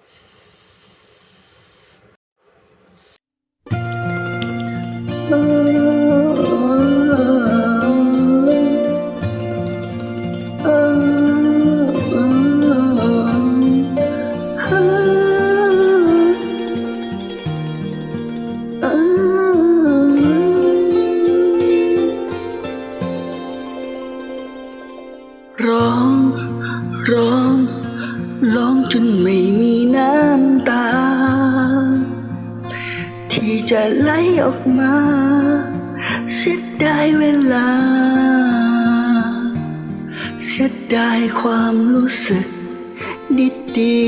ร้ ร้องจนไม่มีน้ำตา ที่จะไหลออกมา เสียดายเวลา เสียดายความรู้สึกดี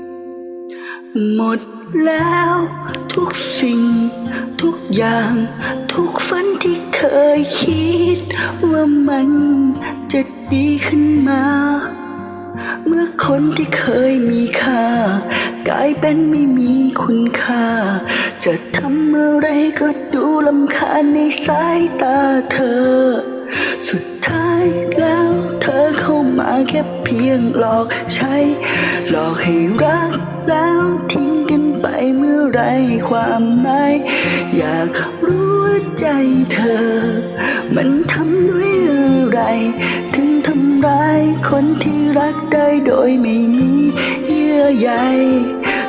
ๆหมดแล้วทุกสิ่ง ทุกอย่าง ทุกฝันที่เคยคิด ว่ามันจะดีขึ้นมา คนที่เคยมีค่ากลายเป็นไม่มีคุณค่า จะทำอะไรก็ดูลำคาญในสายตาเธอ สุดท้ายแล้วเธอเข้ามาแค่เพียงหลอกใช้ หลอกให้รักแล้วทิ้งกันไปเมื่อไรความหมายอยากรู้ใจเธอ มันทำด้วยอะไรถึงำร้ายคนที่รักได้โดยไม่มีเยื่อใย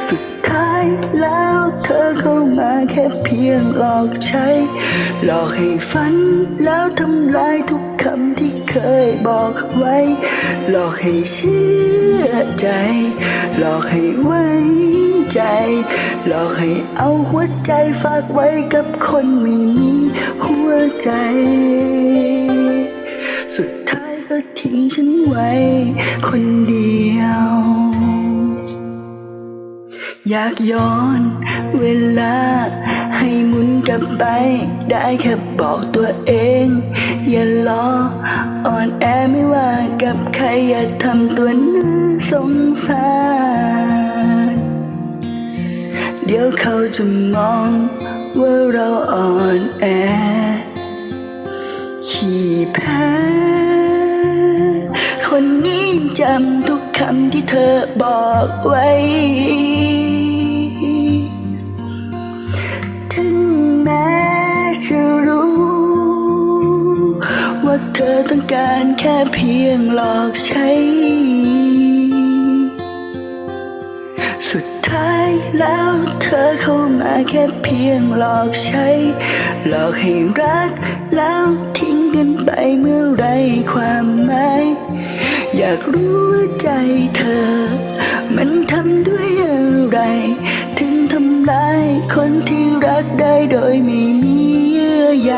สุดท้ายแล้วเธอเข้ามาแค่เพียงหลอกใช้ หลอกให้ฝันแล้วทำลายทุกคำที่เคยบอกไว้ หลอกให้เชื่อใจ หลอกให้ไว้ใจ หลอกให้เอาหัวใจฝากไว้กับคนไม่มีหัวใจ ฉันไว้คนเดียว อยากย้อนเวลา ให้หมุนกลับไป ได้แค่บอกตัวเอง อย่าล้ออ่อนแอไม่ว่ากับใคร อย่าทำตัวน่าสงสารเดี๋ยวเขาจะมองว่าเราอ่อนแอ ไว้ ถึงแม้จะรู้ ว่าเธอต้องการแค่เพียงหลอกใช้ สุดท้ายแล้วเธอเข้ามาแค่เพียงหลอกใช้ หลอกให้รักแล้วทิ้งกันไปเมื่อไรความหมายอยากรู้ว่าใจเธอ มันทำด้วยอะไร ถึงทำร้ายคนที่รักได้โดยไม่มีเยื่อใย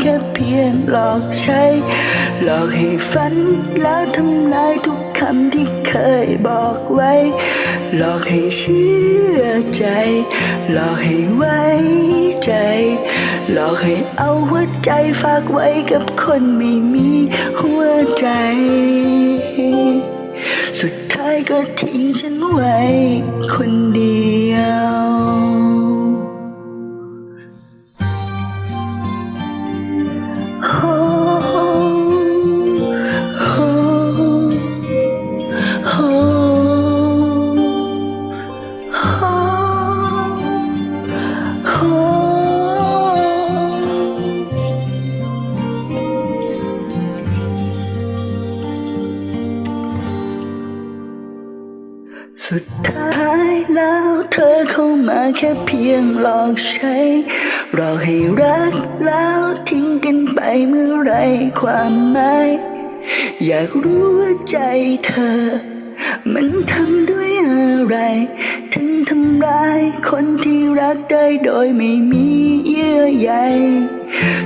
แค่เพียงหลอกใช้ หลอกให้ฝันแล้วทำลายทุกคำที่เคยบอกไว้ หลอกให้เชื่อใจ หลอกให้ไว้ใจ หลอกให้เอาหัวใจฝากไว้กับคนไม่มีหัวใจ สุดท้ายก็ทิ้งฉันไว้คนเดียว แล้ว เธอเข้ามาแค่เพียงหลอกใช้หลอกให้รักแล้วทิ้งกันไปเมื่อไรความหมายอยากรู้ว่าใจเธอ มันทำด้วยอะไร ถึงทำร้ายคนที่รักได้โดยไม่มีเยื่อใย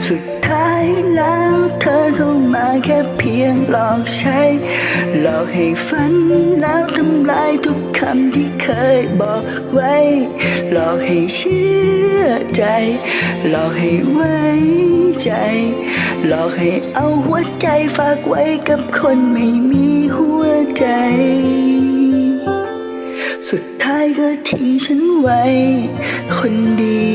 สุดท้ายแล้วเธอเข้ามาแค่เพียงหลอกใช้ หลอกให้ฝันแล้วทำำที่เคยบอกไว้ หลอกให้เชื่อใจ หลอกให้ไว้ใจ หลอกให้เอาหัวใจฝากไว้กับคนไม่มีหัวใจ สุดท้ายก็ทิ้งฉันไว้ คนดี